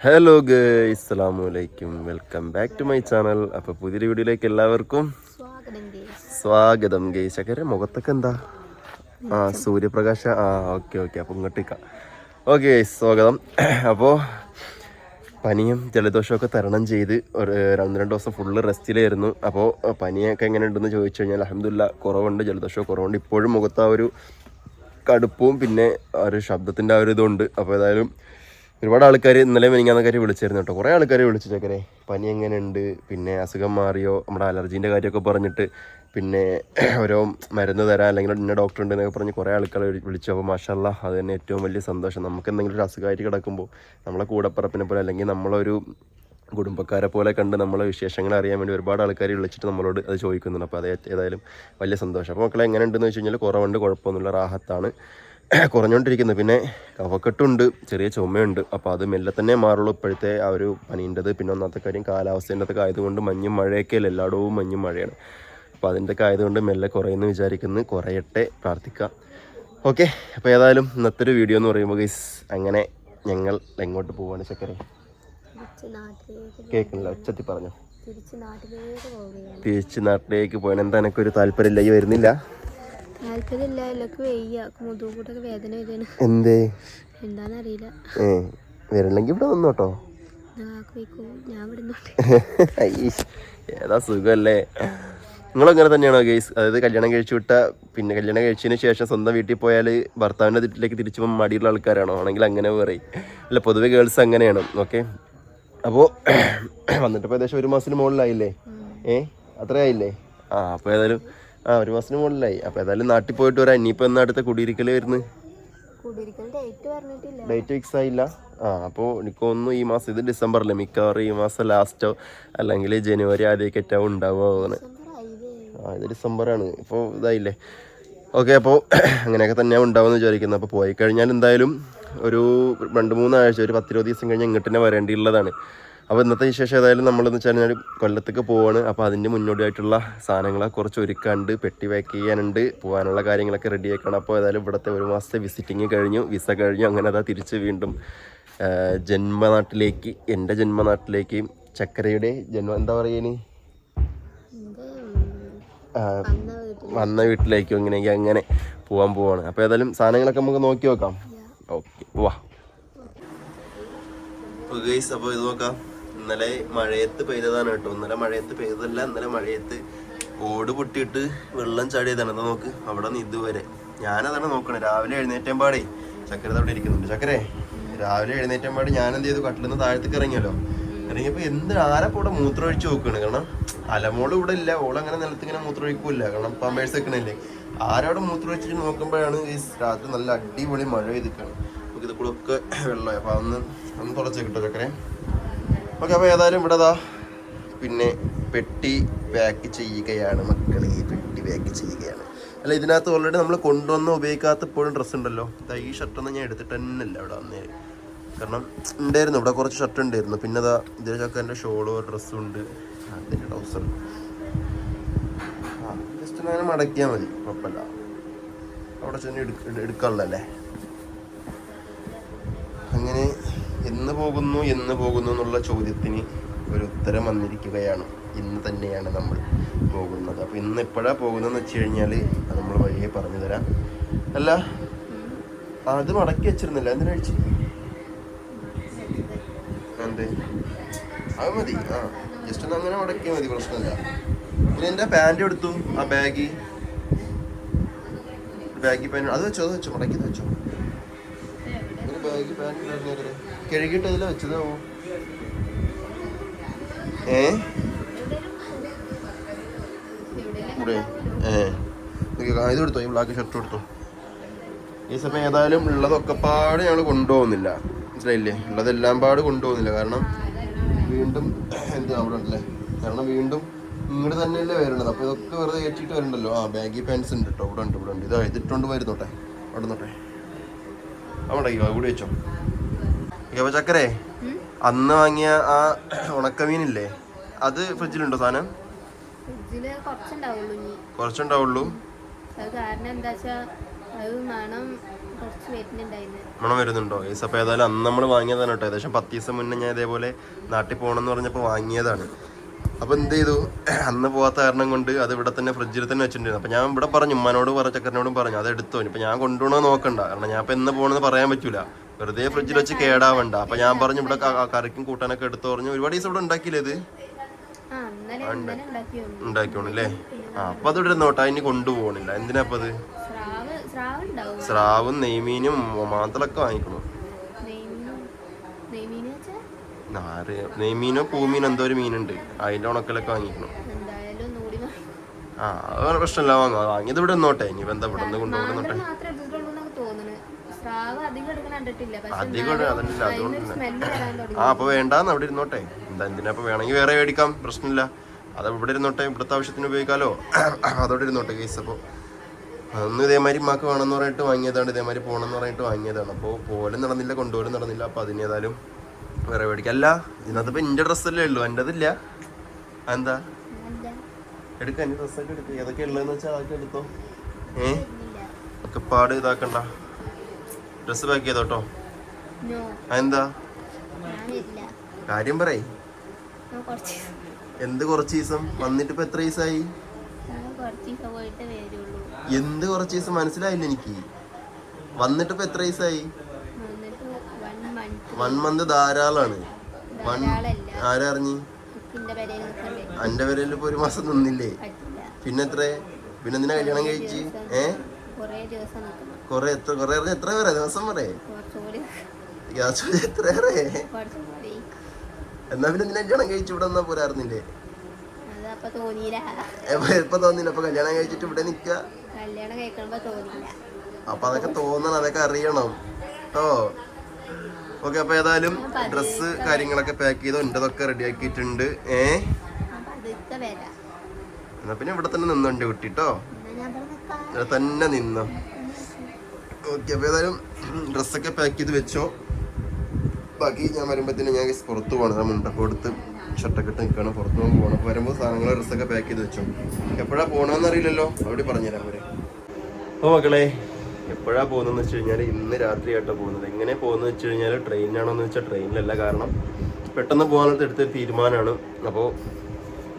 Hello ഗേ അസ്സലാമു അലൈക്കും welcome back to my channel അപ്പോൾ പുതിയൊരു വീഡിയോയിലേക്ക് എല്ലാവർക്കും സ്വാഗതം ഗേ ശകര ചക്കര മുഖത്തൊക്കെ എന്താ? ആ സൂര്യപ്രകാശ. ആ ഓക്കെ ഓക്കെ അപ്പോൾ ഇങ്ങോട്ടേക്കാം ഓക്കെ സ്വാഗതം. അപ്പോൾ പനിയും ജലദോഷമൊക്കെ തരണം ചെയ്ത് ഒരു രണ്ട് രണ്ട് ദിവസം ഫുള്ള് റെസ്റ്റിലായിരുന്നു അപ്പോൾ പനിയൊക്കെ എങ്ങനെ ഉണ്ടെന്ന് ചോദിച്ചു കഴിഞ്ഞാൽ അഹമ്മദില്ല കുറവുണ്ട് ജലദോഷവും കുറവുണ്ട്. ഇപ്പോഴും മുഖത്ത് ആ ഒരു കടുപ്പവും പിന്നെ ഒരു ശബ്ദത്തിന്റെ ആ ഒരു ഇതുണ്ട്. അപ്പോൾ ഏതായാലും ഒരുപാട് ആൾക്കാർ ഇന്നലെ മെനിങ്ങാന്നക്കാർ വിളിച്ചായിരുന്നു കേട്ടോ. കുറേ ആൾക്കാർ വിളിച്ചു ചക്കരെ. പനി എങ്ങനെയുണ്ട്? പിന്നെ അസുഖം മാറിയോ? നമ്മുടെ അലർജീന്റെ കാര്യമൊക്കെ പറഞ്ഞിട്ട് പിന്നെ ഓരോ മരുന്ന് തരാം അല്ലെങ്കിൽ ഇന്ന ഡോക്ടർ ഉണ്ട് എന്നൊക്കെ പറഞ്ഞ് കുറേ ആൾക്കാർ വിളിച്ചു. അപ്പോൾ മാഷല്ല അത് തന്നെ ഏറ്റവും വലിയ സന്തോഷം. നമുക്ക് എന്തെങ്കിലും ഒരു അസുഖമായിട്ട് കിടക്കുമ്പോൾ നമ്മളെ കൂടപ്പറപ്പിനെ പോലെ അല്ലെങ്കിൽ നമ്മളൊരു കുടുംബക്കാരെ പോലെ കണ്ട് നമ്മളെ വിശേഷങ്ങൾ അറിയാൻ വേണ്ടി ഒരുപാട് ആൾക്കാർ വിളിച്ചിട്ട് നമ്മളോട് അത് ചോദിക്കുന്നുണ്ട്. അപ്പോൾ അത് ഏതായാലും വലിയ സന്തോഷം. അപ്പോൾ മക്കളെ എങ്ങനെ ഉണ്ടെന്ന് വെച്ച് കഴിഞ്ഞാൽ കുറവുണ്ട് കുഴപ്പമൊന്നുമില്ല. റാഹത്താണ്. കുറഞ്ഞുകൊണ്ടിരിക്കുന്നത് പിന്നെ കഫക്കെട്ടുണ്ട് ചെറിയ ചുമയുണ്ട്. അപ്പോൾ അത് മെല്ലെ തന്നെ മാറുള്ളൂ. ഇപ്പോഴത്തെ ആ ഒരു പനീന്റെത്. പിന്നെ ഒന്നാമത്തെ കാര്യം കാലാവസ്ഥേന്റെ ഒക്കെ ആയതുകൊണ്ട് മഞ്ഞും മഴയൊക്കെ അല്ല? എല്ലായിടവും മഞ്ഞും മഴയാണ്. അപ്പോൾ അതിന്റെ ഒക്കെ ആയതുകൊണ്ട് മെല്ലെ കുറയുമെന്ന് വിചാരിക്കുന്നു. കുറയട്ടെ പ്രാർത്ഥിക്കാം ഓക്കെ അപ്പോൾ ഏതായാലും ഇന്നത്തെ ഒരു വീഡിയോ എന്ന് പറയുമ്പോൾ ഗൈസ് അങ്ങനെ ഞങ്ങൾ എങ്ങോട്ട് പോവാണ് ചക്കരെ? കേൾക്കുന്നില്ല ഉച്ചത്തി പറഞ്ഞു. തിരിച്ച് നാട്ടിലേക്ക് പോകണം എന്താ എനിക്കൊരു താല്പര്യമില്ല. ഈ വരുന്നില്ല. താല്പര്യമില്ല എല്ലൊക്കെ വെയ്യ. മുതുകൂട്ടൊക്കെ വേദന വരികയാണ് എന്തേ? എന്താണെന്നറിയില്ല വരണമെങ്കിൽ ഇവിടെ വന്നോട്ടോ ഏതാ സുഖല്ലേ? നിങ്ങളങ്ങനെ തന്നെയാണോ ഗെയ്സ് അതായത് കല്യാണം കഴിച്ചു വിട്ട പിന്നെ കല്യാണം കഴിച്ചതിന് ശേഷം സ്വന്തം വീട്ടിൽ പോയാൽ ഭർത്താവിന്റെ വീട്ടിലേക്ക് തിരിച്ചു പോകാൻ മടിയുള്ള ആൾക്കാരാണോ? ആണെങ്കിൽ അങ്ങനെ പറയും അല്ല പൊതുവെ ഗേൾസ് അങ്ങനെയാണ്. ഓക്കെ അപ്പോൾ വന്നിട്ട് ഇപ്പോൾ ഏകദേശം ഒരു മാസത്തിന് മുകളിലായില്ലേ? ഏ അത്രയായില്ലേ? ആ അപ്പോൾ ഏതായാലും ആ ഒരു മാസത്തിന് മുകളിലായി. അപ്പൊ ഏതായാലും നാട്ടിൽ പോയിട്ട് വരാം. ഇനിയിപ്പോ എന്നാ അടുത്ത കുടിയിരിക്കൽ വരുന്നത് ഡേറ്റ് ഫിക്സ് ആയില്ല. ആ അപ്പോൾ എനിക്ക് തോന്നുന്നു ഈ മാസം ഇത് ഡിസംബറിലെ മിക്കവാറും ഈ മാസം ലാസ്റ്റോ അല്ലെങ്കിൽ ജനുവരി ആദ്യമൊക്കെറ്റാവും ഉണ്ടാവുക തോന്നുന്നത് ആ ഇത് ഡിസംബറാണ് ഇപ്പോൾ ഇതായില്ലേ? ഓക്കെ അപ്പോൾ അങ്ങനെയൊക്കെ തന്നെയാണ് ഉണ്ടാവുമെന്ന് വിചാരിക്കുന്നത് അപ്പോൾ പോയി കഴിഞ്ഞാൽ എന്തായാലും ഒരു രണ്ട് മൂന്നാഴ്ച ഒരു പത്തിരുപത് ദിവസം കഴിഞ്ഞ് ഇങ്ങോട്ട് തന്നെ വരേണ്ടിയുള്ളതാണ്. അപ്പോൾ ഇന്നത്തെ വിശേഷം ഏതായാലും നമ്മളെന്ന് വെച്ച് കഴിഞ്ഞാൽ കൊല്ലത്തേക്ക് പോവാണ്. അപ്പോൾ അതിന്റെ മുന്നോടിയായിട്ടുള്ള സാധനങ്ങളെ കുറച്ച് ഒരുക്കാണ്ട് പെട്ടി പാക്ക് ചെയ്യാനുണ്ട്. പോകാനുള്ള കാര്യങ്ങളൊക്കെ റെഡി ആക്കണം. അപ്പോൾ ഏതായാലും ഇവിടുത്തെ ഒരു മാസത്തെ വിസിറ്റിങ് കഴിഞ്ഞു. വിസ കഴിഞ്ഞു. അങ്ങനെ അതാ തിരിച്ച് വീണ്ടും ജന്മനാട്ടിലേക്ക് എന്റെ ജന്മനാട്ടിലേക്ക് ചക്കരയുടെ ജന്മ എന്താ പറയുക വീട്ടിൽ വന്ന വീട്ടിലേക്കും ഇങ്ങനെയെങ്കിൽ അങ്ങനെ പോകാൻ പോവാണ്. അപ്പോൾ ഏതായാലും സാധനങ്ങളൊക്കെ നമുക്ക് നോക്കി നോക്കാം. ഓക്കെ ഗൈസ് അപ്പോൾ ഇത് നോക്കാം. ഇന്നലെ മഴയത്ത് പെയ്തതാണ് കേട്ടോ. ഇന്നലെ മഴയത്ത് പെയ്തതല്ല ഇന്നലെ മഴയത്ത് ഓട് പൊട്ടിയിട്ട് വെള്ളം ചാടിയതാണ്. എന്താ നോക്ക് അവിടെ നിന്ന് ഇതുവരെ. ഞാനതാണ് നോക്കണേ രാവിലെ എഴുന്നേറ്റം പാടേ. ചക്കര അവിടെ ഇരിക്കുന്നുണ്ട്. ചക്കരെ രാവിലെ എഴുന്നേറ്റം പാടി ഞാൻ എന്ത് ചെയ്തു? കട്ടിൽ നിന്ന് താഴത്തേക്ക് ഇറങ്ങിയല്ലോ. ഇറങ്ങിയപ്പോൾ എന്ത് ആരപ്പോൾ ഇവിടെ മൂത്രം ഒഴിച്ചു നോക്കുകയാണ് കാരണം അലമോൾ ഇവിടെ ഇല്ല. ഓൾ അങ്ങനെ നിലത്ത് ഇങ്ങനെ മൂത്രം ഒഴിക്കൂല കാരണം പമ്പേഴ്സ് വെക്കണല്ലേ ആരവിടെ മൂത്രം ഒഴിച്ചിട്ട് നോക്കുമ്പോഴാണ് ഈ രാത്രി നല്ല അടിപൊളി മഴ പെയ്തിക്കാണ് നമുക്ക് ഇത് കൂടെ ഒക്കെ വെള്ളമായി. അപ്പോൾ അതൊന്ന് ഒന്ന് തുറച്ചു കിട്ടോ ചക്കരെ. ഓക്കെ അപ്പോൾ ഏതായാലും ഇവിടെ ദാ പിന്നെ പെട്ടി പാക്ക് ചെയ്യുകയാണ് മക്കളെ. പെട്ടി പാക്ക് ചെയ്യുകയാണ്. അല്ല ഇതിനകത്ത് ഓൾറെഡി നമ്മൾ കൊണ്ടുവന്ന് ഉപയോഗിക്കാത്ത ഇപ്പോഴും ഡ്രസ്സ് ഉണ്ടല്ലോ. ദാ ഈ ഷർട്ടൊന്നും ഞാൻ എടുത്തിട്ട് തന്നെ ഇല്ല ഇവിടെ വന്നേ. കാരണം ഉണ്ടായിരുന്നു ഇവിടെ കുറച്ച് ഷർട്ട് ഉണ്ടായിരുന്നു. പിന്നെ അതാ ഇതിലെ ചക്കന്റെ ഷോളോ ഡ്രസ്സും ഉണ്ട്. അതിന്റെ ട്രൗസർ ജസ്റ്റ് അങ്ങനെ മടക്കിയാൽ മതി. കുഴപ്പമില്ല. അവിടെ ചെന്ന് എടുക്ക എടുക്കാനുള്ളല്ലേ അങ്ങനെ എന്ന് പോകുന്നു എന്ന് പോകുന്നു എന്നുള്ള ചോദ്യത്തിന് ഒരു ഉത്തരം വന്നിരിക്കുകയാണ്. ഇന്ന് തന്നെയാണ് നമ്മൾ പോകുന്നത്. അപ്പോൾ ഇന്ന് എപ്പോഴാണ് പോകുന്നതെന്ന് വെച്ച് കഴിഞ്ഞാൽ നമ്മൾ വഴിയെ പറഞ്ഞു തരാം. അല്ല അത് മടക്കി വെച്ചിരുന്നില്ല. എന്തിനാ കഴിച്ചു എന്ത്? അത് മതി. ആ ജസ്റ്റ് ഒന്ന് അങ്ങനെ മടക്കിയാൽ മതി പ്രശ്നമില്ല. പിന്നെ എന്റെ പാന്റ് എടുത്തു? ആ ബാഗ്? ബാഗി പാന്റ് അത് വെച്ചോ അത് വെച്ചോ. മടക്കി വെച്ചോ. ഒരു ബാഗ് പാന്റ് ഉണ്ടായിരുന്നു കഴുകിയിട്ട് ഇതിൽ വെച്ചതാവോ ഏ? ഇവിടെ. ഏ. ഇത് എടുത്തോ ഈ ബ്ലാക്ക് ഷർട്ട് എടുത്തോ. ഈ സമയം ഏതായാലും ഉള്ളതൊക്കെ പാട് ഞങ്ങൾ കൊണ്ടുപോകുന്നില്ല. മനസ്സിലായില്ലേ? ഉള്ളതെല്ലാം പാട് കൊണ്ടുപോകുന്നില്ല. കാരണം വീണ്ടും എന്ത് അവിടെ ഉണ്ടല്ലേ? കാരണം വീണ്ടും ഇങ്ങോട്ട് തന്നെയല്ലേ വരേണ്ടത്. അപ്പോൾ ഇതൊക്കെ വെറുതെ കയറ്റിയിട്ട് വരണ്ടല്ലോ? ആ ബാഗി പാൻസ് ഉണ്ട് കേട്ടോ ഇവിടെ ഉണ്ട് ഇവിടെ ഉണ്ട്. ഇതാ ഇതിട്ടുകൊണ്ട് വരുന്നോട്ടെ. അവിടെ നിന്നോട്ടെ അവിടെ ഇവിടെ വെച്ചോ. അപ്പോൾ ചക്കരേ അന്ന് വാങ്ങിയ ആ ഉണക്കമീനില്ലേ അത് ഫ്രിഡ്ജിലുണ്ടോ സാധനം? കൊറച്ചുണ്ടാവുള്ളൂ മണം വരുന്നുണ്ടോ? ഏസ് അപ്പോൾ ഏതായാലും അന്ന് നമ്മൾ വാങ്ങിയതാണ് കേട്ടോ. ഏകദേശം പത്ത് ദിവസം മുന്നേ ഞാൻ ഇതേപോലെ നാട്ടിൽ പോകണം എന്ന് പറഞ്ഞപ്പോൾ വാങ്ങിയതാണ്. അപ്പോൾ എന്ത് ചെയ്തു? അന്ന് പോകാത്ത കാരണം കൊണ്ട് അത് ഇവിടെ തന്നെ ഫ്രിഡ്ജിൽ തന്നെ വെച്ചിട്ടുണ്ടായിരുന്നു. അപ്പോൾ ഞാൻ ഇവിടെ പറഞ്ഞു ഉമ്മാനോട് പറഞ്ഞു ചക്കരനോടും പറഞ്ഞു അത് എടുത്തോ. ഇപ്പം ഞാൻ കൊണ്ടുപോകണോ നോക്കണ്ട. കാരണം ഞാൻ ഇപ്പം എന്ന് പോകണമെന്ന് പറയാൻ പറ്റൂല വെറുതെ ഫ്രിഡ്ജിൽ വെച്ച് കേടാവണ്ട. അപ്പൊ ഞാൻ പറഞ്ഞു ഇവിടെ കറിക്കും കൂട്ടാനൊക്കെ എടുത്തു പറഞ്ഞു. ഒരുപാട് ദിവസം ഇവിടെ ഉണ്ടാക്കിയില്ലേ ഇത്? അപ്പൊ ആ അത് ഇവിടെ നോട്ടാ ഇനി കൊണ്ടുപോകണില്ല. എന്തിനാ അപ്പം അത്? സ്രാവ് നെയ്മീനും മാന്തളൊക്കെ വാങ്ങിക്കണം? നെയ്മീനും? പൂമീനോ എന്തോ ഒരു മീനുണ്ട്. അതിന്റെ ഉണക്കലൊക്കെ വാങ്ങിക്കണം. ആ അത് പ്രശ്നമില്ല. വാങ്ങാം. വാങ്ങിയത് ഇവിടെ നോട്ടെ ഇനി ഇപ്പൊ കൊണ്ടുപോകണം നോട്ടെ കൊണ്ടുപോകുന്നോട്ടെ മാന്തൾ മാത്രമേ എടുത്തിട്ടുള്ളൂ എന്നൊക്കെ തോന്നുന്നു സ്രാവ് അധികം എടുക്കാൻ കണ്ടിട്ടില്ല. അധികം അതല്ല തുടങ്ങി. ആ അപ്പൊ വേണ്ടാന്ന് അവിടെ ഇരുന്നോട്ടെ. എന്താ എന്തിനാ അപ്പൊ വേണമെങ്കിൽ വേറെ മേടിക്കാം? പ്രശ്നമില്ല. അത് ഇവിടെ ഇരുന്നോട്ടെ ഇവിടുത്തെ ആവശ്യത്തിന് ഉപയോഗിക്കാലോ? അതോടെ ഇരുന്നോട്ടെ കേസ് അപ്പോൾ അന്ന് ഇതേമാതിരി മാക്ക് വേണമെന്ന് പറഞ്ഞിട്ട് വാങ്ങിയതാണ് ഇതേമാതിരി പോകണമെന്ന് പറഞ്ഞിട്ട് വാങ്ങിയതാണ്. അപ്പോൾ പോലും നടന്നില്ല കൊണ്ടുപോലും നടന്നില്ല. അപ്പോൾ അതിനേതായാലും വേറെ മേടിക്കാം. അല്ല ഇതിനകത്തിപ്പോൾ എന്റെ ഡ്രസ്സല്ലേ ഉള്ളൂ എന്റെതില്ല എന്താ അല്ല എടുക്കാം എന്റെ ഡ്രസ്സൊക്കെ എടുക്കുക ഏതൊക്കെ ഉള്ളതെന്ന് വെച്ചാൽ അതൊക്കെ എടുത്തോ? ഏ? ഒക്കെ പാട് ഇതാക്കണ്ട. ഡ്രസ്സ് പാക്ക് ചെയ്തോ എന്താ കാര്യം പറയ്. എന്ത് കുറച്ച് ദിവസം? വന്നിട്ട് ഇപ്പൊ എത്ര ദിവസമായി എന്ത് കുറച്ച് ദിവസം? മനസ്സിലായില്ല എനിക്ക്. വന്നിട്ട് ഇപ്പൊ എത്ര ദിവസമായി വൺ മന്ത് ധാരാളാണ് വൺ ആരറിഞ്ഞ്? എന്റെ വരെ നിൽക്കണ്ടേ? അന്റെ പേരിൽ ഇപ്പൊ ഒരു മാസം നിന്നില്ലേ? പിന്നെ എത്ര? പിന്നെ എന്തിനാ കല്യാണം കഴിച്ച്? ഏ? ദിവസം കൊറേ എത്ര കൊറേ പറഞ്ഞ എത്ര പേരെ? ദിവസം പറയേ ഗ്യാസ് എത്ര പേരെ? എന്നാ പിന്നെ നിന്നെ കല്യാണം കഴിച്ചു ഇവിടെ എന്നാ പോരായിരുന്നില്ലേ ഇപ്പൊ തോന്നില്ല അപ്പൊ കല്യാണം കഴിച്ചിട്ട് ഇവിടെ നിക്ക? അപ്പൊ അതൊക്കെ തോന്നണം അതൊക്കെ അറിയണം. ഓ ഓക്കെ അപ്പൊ ഏതായാലും ഡ്രസ്സ് കാര്യങ്ങളൊക്കെ പാക്ക് ചെയ്തോ എന്റേതൊക്കെ റെഡി ആക്കിയിട്ടുണ്ട്. ഏ? അതൊക്കെ എന്നാ പിന്നെ ഇവിടെ തന്നെ നിന്നുണ്ട് കുട്ടിട്ടോ തന്നെ നിന്നോ. ഓക്കെ അപ്പോൾ ഏതായാലും ഡ്രസ്സൊക്കെ പാക്ക് ചെയ്ത് വെച്ചോ. ബാക്കി ഞാൻ വരുമ്പോഴത്തേനും ഞാൻ പുറത്ത് പോകണം മുണ്ടൊക്കെ കൊടുത്ത് ഷർട്ടൊക്കെ ഇട്ട് നിൽക്കണം പുറത്ത് പോകാൻ പോകണം അപ്പോൾ വരുമ്പോൾ സാധനങ്ങൾ ഡ്രസ്സൊക്കെ പാക്ക് ചെയ്ത് വെച്ചോ. എപ്പോഴാണ് പോകണമെന്ന് അറിയില്ലല്ലോ. അവിടെ പറഞ്ഞുതരാം അവർ. അപ്പോൾ മക്കളെ എപ്പോഴാണ് പോകുന്നതെന്ന് വെച്ച് കഴിഞ്ഞാൽ ഇന്ന് രാത്രിയായിട്ടാണ് പോകുന്നത്. എങ്ങനെ പോകുന്നത് വെച്ച് കഴിഞ്ഞാൽ ട്രെയിനാണോന്ന് വെച്ചാൽ ട്രെയിനിലല്ല കാരണം പെട്ടെന്ന് പോകാനുള്ള എടുത്തൊരു തീരുമാനമാണ്. അപ്പോൾ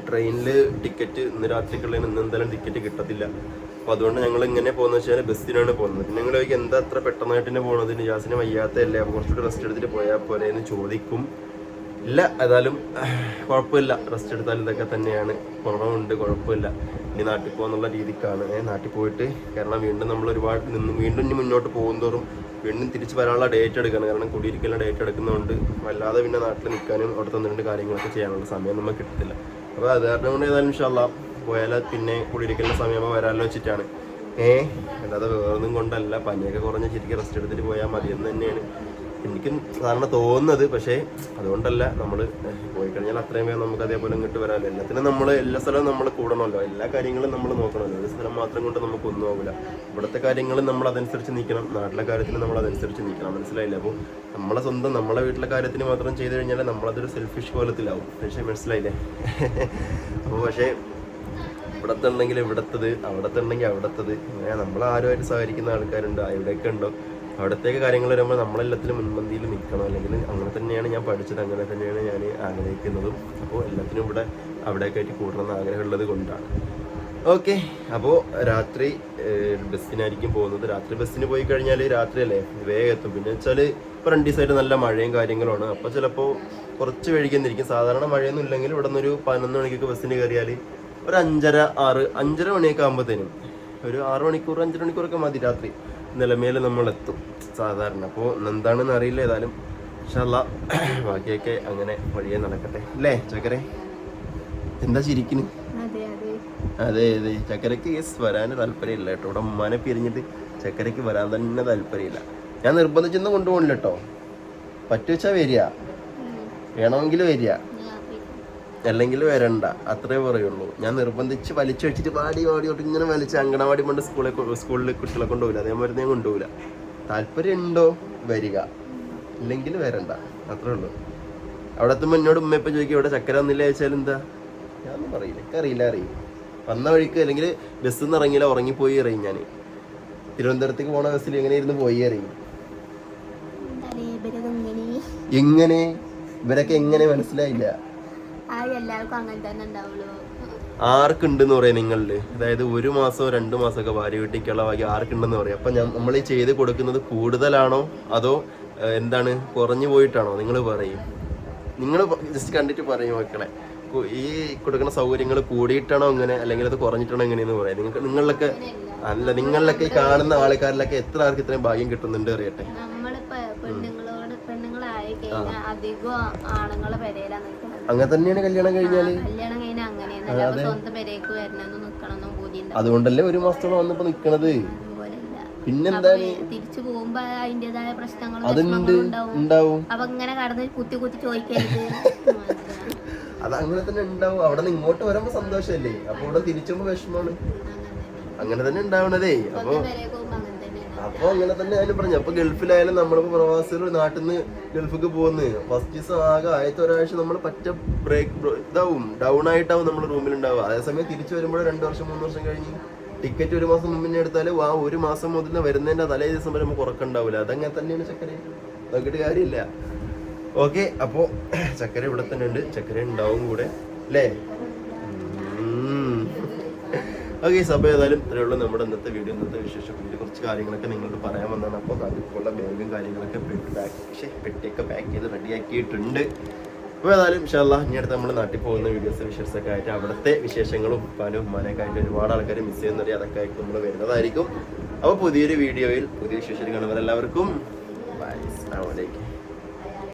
ട്രെയിനിൽ ടിക്കറ്റ് ഇന്ന് രാത്രിക്കുള്ളതിന് ഇന്ന് എന്തായാലും ടിക്കറ്റ് കിട്ടത്തില്ല. അപ്പോൾ അതുകൊണ്ട് ഞങ്ങൾ ഇങ്ങനെ പോകുന്നത് വെച്ചാൽ ബസ്സിനാണ് പോകുന്നത്. പിന്നെ നിങ്ങൾ ചോദിക്കും എന്താ അത്ര പെട്ടെന്നായിട്ട് തന്നെ പോകുന്നത്? നിജാസിന് വയ്യാത്തല്ലേ അപ്പോൾ കുറച്ചുകൂടി റെസ്റ്റ് എടുത്തിട്ട് പോയാൽ പോലെ എന്ന് ചോദിക്കും. ഇല്ല ഏതായാലും കുഴപ്പമില്ല. റെസ്റ്റ് എടുത്താലും ഇതൊക്കെ തന്നെയാണ്. കുറവുണ്ട് കുഴപ്പമില്ല. ഇനി നാട്ടിൽ പോകുന്നുള്ള രീതിക്കാണ്. നാട്ടിൽ പോയിട്ട് കാരണം വീണ്ടും നമ്മൾ ഒരുപാട് നിന്ന് വീണ്ടും ഇനി മുന്നോട്ട് പോകുന്തോറും വീണ്ടും തിരിച്ച് വരാനുള്ള ഡേറ്റ് എടുക്കണം. കാരണം കുടിയിരിക്കലുള്ള ഡേറ്റ് എടുക്കുന്നതുകൊണ്ട് വല്ലാതെ പിന്നെ നാട്ടിൽ നിൽക്കാനും അവിടെ തന്നിട്ടുണ്ട് കാര്യങ്ങളൊക്കെ ചെയ്യാനുള്ള സമയം നമുക്ക് കിട്ടത്തില്ല. അപ്പോൾ അത് കാരണം കൊണ്ട് ഏതായാലും ഇൻഷാല്ല പോയാൽ പിന്നെ കുടിയിരിക്കലിന്റെ സമയമാകുമ്പോൾ വരാമല്ലോ വെച്ചിട്ടാണ്. ഏ അല്ലാതെ വേറൊന്നും കൊണ്ടല്ല. പനിയൊക്കെ കുറഞ്ഞ ശരിക്കും റെസ്റ്റ് എടുത്തിട്ട് പോയാൽ മതി എന്ന് തന്നെയാണ് എനിക്കും സാധാരണ തോന്നുന്നത്. പക്ഷേ അതുകൊണ്ടല്ല നമ്മൾ പോയി കഴിഞ്ഞാൽ അത്രയും വേഗം നമുക്ക് അതേപോലെ ഇങ്ങോട്ട് വരാമല്ലോ എല്ലാത്തിനും നമ്മൾ എല്ലാ സ്ഥലവും നമ്മൾ കൂടണമല്ലോ. എല്ലാ കാര്യങ്ങളും നമ്മൾ നോക്കണമല്ലോ. ഒരു സ്ഥലം മാത്രം കൊണ്ട് നമുക്ക് ഒന്നും ആവില്ല ഇവിടുത്തെ കാര്യങ്ങളും നമ്മൾ അതനുസരിച്ച് നിൽക്കണം നാട്ടിലെ കാര്യത്തിന് നമ്മൾ അതനുസരിച്ച് നിൽക്കണം മനസ്സിലായില്ല? അപ്പോൾ നമ്മളെ സ്വന്തം നമ്മളെ വീട്ടിലെ കാര്യത്തിന് മാത്രം ചെയ്തു കഴിഞ്ഞാൽ നമ്മളതൊരു സെൽഫിഷ് കോലത്തിലാവും. പക്ഷേ മനസ്സിലായില്ലേ? അപ്പോൾ പക്ഷേ ഇവിടത്തെ ഉണ്ടെങ്കിൽ ഇവിടത്തത് അവിടത്തെ ഉണ്ടെങ്കിൽ അവിടത്തത്. അങ്ങനെ നമ്മൾ ആരുമായിട്ട് സഹകരിക്കുന്ന ആൾക്കാരുണ്ട് എവിടെയൊക്കെ ഉണ്ടോ. അവിടത്തേക്ക് കാര്യങ്ങൾ വരുമ്പോൾ നമ്മളെല്ലാത്തിലും മുൻപന്തിയിൽ നിൽക്കണം. അല്ലെങ്കിൽ അങ്ങനെ തന്നെയാണ് ഞാൻ പഠിച്ചത് അങ്ങനെ തന്നെയാണ് ഞാൻ ആഗ്രഹിക്കുന്നതും. അപ്പോൾ എല്ലാത്തിനും ഇവിടെ അവിടെയൊക്കെ ആയിട്ട് കൂടണമെന്ന് ആഗ്രഹമുള്ളത് കൊണ്ടാണ്. ഓക്കെ. അപ്പോൾ രാത്രി ബസ്സിനായിരിക്കും പോകുന്നത്. രാത്രി ബസ്സിന് പോയി കഴിഞ്ഞാൽ രാത്രിയല്ലേ? വേഗം എത്തും പിന്നെ വെച്ചാൽ ഇപ്പോൾ രണ്ട് ദിവസമായിട്ട് നല്ല മഴയും കാര്യങ്ങളുമാണ്. അപ്പോൾ ചിലപ്പോൾ കുറച്ച് വഴിക്കുന്നിരിക്കും സാധാരണ മഴയൊന്നും ഇല്ലെങ്കിൽ ഇവിടെ നിന്നൊരു പതിനൊന്ന് മണിക്കൊക്കെ ബസ്സിന് കയറിയാൽ ഒരു അഞ്ചര ആറ് അഞ്ചര മണിയൊക്കെ ആകുമ്പോഴത്തേനും ഒരു ആറ് മണിക്കൂർ അഞ്ചര മണിക്കൂറൊക്കെ മതി രാത്രി. നിലമേൽ നമ്മൾ എത്തും സാധാരണ. അപ്പോൾ എന്താണെന്ന് അറിയില്ല ഏതായാലും. ഇൻഷാല്ല ബാക്കിയൊക്കെ അങ്ങനെ വഴിയെ നടക്കട്ടെ. അല്ലേ ചക്കരെ? എന്താ ചിരിക്കുന്നു അതെ അതെ. ചക്കരക്ക് യെസ് വരാൻ താല്പര്യമില്ല കേട്ടോ. ഇവിടെ ഉമ്മാനെ പിരിഞ്ഞിട്ട് ചക്കരക്ക് വരാൻ തന്നെ താല്പര്യമില്ല. ഞാൻ നിർബന്ധിച്ചൊന്നും കൊണ്ടുപോകണില്ല കേട്ടോ. പറ്റുവെച്ചാ വരിക. വേണമെങ്കിൽ വരിക. അല്ലെങ്കിൽ വരണ്ട. അത്രേ പറയുള്ളൂ. ഞാൻ നിർബന്ധിച്ച് വലിച്ചു വെച്ചിട്ട് പാടി പാടി തൊട്ട് ഇങ്ങനെ വലിച്ച് അങ്കണവാടി കൊണ്ട് സ്കൂളിൽ സ്കൂളിൽ കുട്ടികളെ കൊണ്ടുപോകില്ല അതേമാതിരി ഞാൻ കൊണ്ടുപോകില്ല താല്പര്യം ഉണ്ടോ വരിക. ഇല്ലെങ്കിൽ വരണ്ട. അത്രേ ഉള്ളൂ. അവിടെ എത്തുമ്പോൾ എന്നോട് ഉമ്മ ഇപ്പം ചോദിക്കും ഇവിടെ ചക്കര ഒന്നില്ല ചോദിച്ചാൽ എന്താ? ഞാനൊന്നും പറയില്ല. എനിക്ക് അറിയില്ല അറിയും. വന്ന വഴിക്ക് അല്ലെങ്കിൽ ബസ്സിൽ നിന്ന് ഇറങ്ങിയില്ല ഉറങ്ങിപ്പോയി അറിയും ഞാൻ തിരുവനന്തപുരത്തേക്ക് പോണ ബസ്സിൽ എങ്ങനെ ഇരുന്ന് പോയി അറിയും? എങ്ങനെ? ഇവരൊക്കെ എങ്ങനെ മനസ്സിലായില്ല. എല്ലാവർക്കും അങ്ങനെ തന്നെ ഉണ്ടാവുള്ളൂ. ആർക്കുണ്ടെന്ന് പറയാം നിങ്ങളിൽ അതായത് ഒരു മാസമോ രണ്ട് മാസമൊക്കെ ഭാര്യ വീട്ടിലേക്കുള്ള ഭാഗ്യം ആർക്കുണ്ടെന്ന് പറയാം. അപ്പൊ നമ്മൾ ഈ ചെയ്ത് കൊടുക്കുന്നത് കൂടുതലാണോ അതോ എന്താണ്? കുറഞ്ഞു പോയിട്ടാണോ? നിങ്ങൾ പറയും. നിങ്ങൾ ജസ്റ്റ് കണ്ടിട്ട് പറയും മക്കളെ. ഈ കൊടുക്കുന്ന സൗകര്യങ്ങൾ കൂടിയിട്ടാണോ ഇങ്ങനെ അല്ലെങ്കിൽ അത് കുറഞ്ഞിട്ടാണോ എങ്ങനെയെന്ന് പറയാം. നിങ്ങൾക്ക് നിങ്ങളിലൊക്കെ അല്ല നിങ്ങളിലൊക്കെ ഈ കാണുന്ന ആൾക്കാരിലൊക്കെ എത്ര ആൾക്ക് ഇത്രയും ഭാഗ്യം കിട്ടുന്നുണ്ട് അറിയട്ടെ. നമ്മളിപ്പോ പെണ്ണുങ്ങളോട് പെണ്ണുങ്ങളായി കഴിഞ്ഞാൽ അധികം ആണുങ്ങളെ പെരയിലാണ് അങ്ങനെ തന്നെയാണ് കല്യാണം കഴിഞ്ഞാൽ. കല്യാണം കഴിഞ്ഞാൽ അങ്ങനെയൊന്നല്ല. അപ്പൊ സ്വന്തം പെരേക്ക് വരണമെന്ന് നിൽക്കണമെന്നും ബോധ്യം അതുകൊണ്ടല്ലേ ഒരു മാസത്തോളം വന്നപ്പോ നിക്കണത്. അതുപോലെയല്ല. പിന്നെന്താണ്? തിരിച്ചു പോകുമ്പോ അതിന്റേതായ പ്രശ്നങ്ങളും അതുണ്ട് വിഷമങ്ങളും ഉണ്ടാവും? ഉണ്ടാവും അപ്പൊ ഇങ്ങനെ കടന്ന് കുത്തി കുത്തി ചോദിക്കരുത്. അത് അങ്ങനെ തന്നെ ഉണ്ടാവും. അവിടെ നിന്ന് ഇങ്ങോട്ട് വരുമ്പോ സന്തോഷല്ലേ? അപ്പൊ ഇവിടെ തിരിച്ചുമ്പോ വിഷമമാണ്. അങ്ങനെ തന്നെ. ഉണ്ടാവണതേ. അപ്പൊ സ്വന്തം പെരേക്ക് അപ്പൊ അങ്ങനെ തന്നെ ആയാലും പറഞ്ഞു. അപ്പൊ ഗൾഫിലായാലും നമ്മളിപ്പോ പ്രവാസികൾ നാട്ടിൽ നിന്ന് ഗൾഫിക്ക് പോകുന്നത്. ഫസ്റ്റ് ദിവസം ആകെ ആദ്യത്തെ ഒരാഴ്ച നമ്മൾ പറ്റ ബ്രേക്ക് ഇതാവും. ഡൗൺ ആയിട്ടാവും നമ്മൾ റൂമിൽ ഉണ്ടാവുക അതേസമയം തിരിച്ചു വരുമ്പോൾ രണ്ട് വർഷം മൂന്ന് വർഷം കഴിഞ്ഞ് ടിക്കറ്റ് ഒരു മാസം മുമ്പേ എടുത്താൽ ആ ഒരു മാസം മുതൽ വരുന്നതിന്റെ തലേ ദിവസം വരെ നമുക്ക് ഉറക്കണ്ടാവില്ല അതങ്ങനെ തന്നെയാണ് ചക്കര നോക്കിയിട്ട് കാര്യമില്ല. ഓക്കെ അപ്പോ ചക്കര ഇവിടെ തന്നെ ഉണ്ട്. ചക്കര ഉണ്ടാവും കൂടെ. അല്ലേ ഓക്കെ സഭ ഏതായാലും ഇത്രയുള്ള നമ്മുടെ ഇന്നത്തെ വീഡിയോ ഇന്നത്തെ വിശേഷം വീഡിയോ കുറച്ച് കാര്യങ്ങളൊക്കെ നിങ്ങൾക്ക് പറയാൻ വന്നതാണ്. അപ്പോൾ അതിലുള്ള ബാഗും കാര്യങ്ങളൊക്കെ പാക്ക് പക്ഷേ പെട്ടിയൊക്കെ പാക്ക് ചെയ്ത് റെഡിയാക്കിയിട്ടുണ്ട്. അപ്പോൾ ഏതായാലും ഇൻഷാല്ല ഇനി അടുത്ത് നമ്മൾ നാട്ടിൽ പോകുന്ന വീഡിയോസ് വിശേഷമൊക്കെ ആയിട്ട് അവിടുത്തെ വിശേഷങ്ങളും ഉപ്പാനും ഉമ്മാനൊക്കെ ആയിട്ട് ഒരുപാട് ആൾക്കാർ മിസ് ചെയ്യുന്നുണ്ട് അതൊക്കെ ആയിട്ട് നമ്മൾ വരുന്നതായിരിക്കും. അപ്പോൾ പുതിയൊരു വീഡിയോയിൽ പുതിയ വിശേഷം കാണുന്നവരെല്ലാവർക്കും ബൈ അലൈക്കും